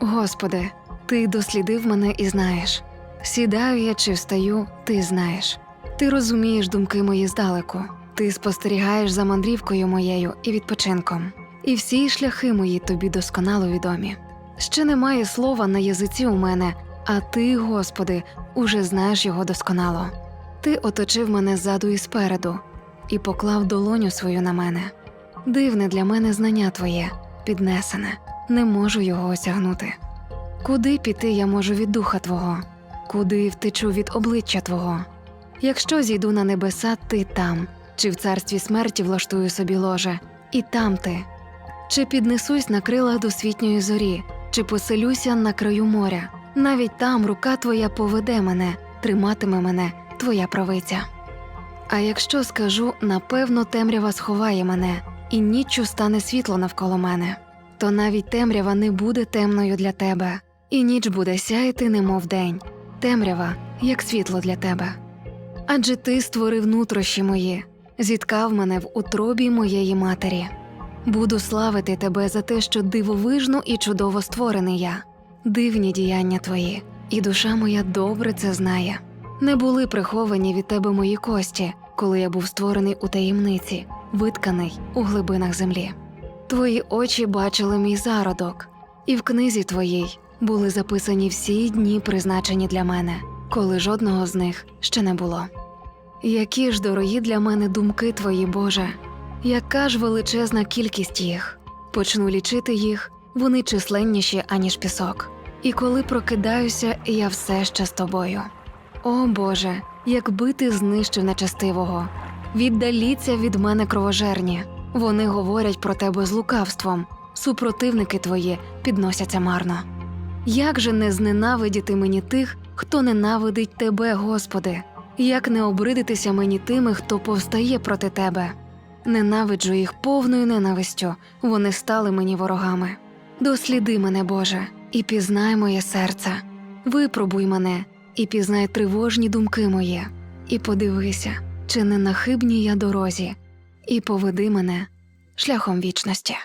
Господи, Ти дослідив мене і знаєш. Сідаю я чи встаю, ти знаєш. Ти розумієш думки мої здалеку, ти спостерігаєш за мандрівкою моєю і відпочинком, і всі шляхи мої тобі досконало відомі. Ще немає слова на язиці у мене, а ти, Господи, уже знаєш його досконало. Ти оточив мене ззаду і спереду, і поклав долоню свою на мене. Дивне для мене знання Твоє, піднесене, не можу його осягнути. Куди піти я можу від духа Твого, куди втечу від обличчя Твого? Якщо зійду на небеса, ти там, чи в царстві смерті влаштую собі ложе, і там ти. Чи піднесусь на крилах досвітньої зорі, чи поселюся на краю моря, навіть там рука твоя поведе мене, триматиме мене твоя правиця. А якщо скажу, напевно, темрява сховає мене, і ніччю стане світло навколо мене, то навіть темрява не буде темною для тебе, і ніч буде сяяти, немов день, темрява, як світло для тебе. Адже ти створив нутрощі мої, зіткав мене в утробі моєї матері. Буду славити тебе за те, що дивовижно і чудово створений я, дивні діяння твої, і душа моя добре це знає. Не були приховані від тебе мої кості, коли я був створений у таємниці, витканий у глибинах землі. Твої очі бачили мій зародок, і в книзі твоїй були записані всі дні, призначені для мене, коли жодного з них ще не було. Які ж дорогі для мене думки твої, Боже, яка ж величезна кількість їх. Почну лічити їх, вони численніші, аніж пісок. І коли прокидаюся, я все ще з тобою. О Боже, якби ти знищив нечестивого, віддаліться від мене кровожерні. Вони говорять про тебе з лукавством, супротивники твої підносяться марно. Як же не зненавидіти мені тих, хто ненавидить тебе, Господи, як не обридитися мені тими, хто повстає проти тебе? Ненавиджу їх повною ненавистю, вони стали мені ворогами. Досліди мене, Боже, і пізнай моє серце, випробуй мене і пізнай тривожні думки мої, і подивися, чи не на хибній я дорозі, і поведи мене шляхом вічності.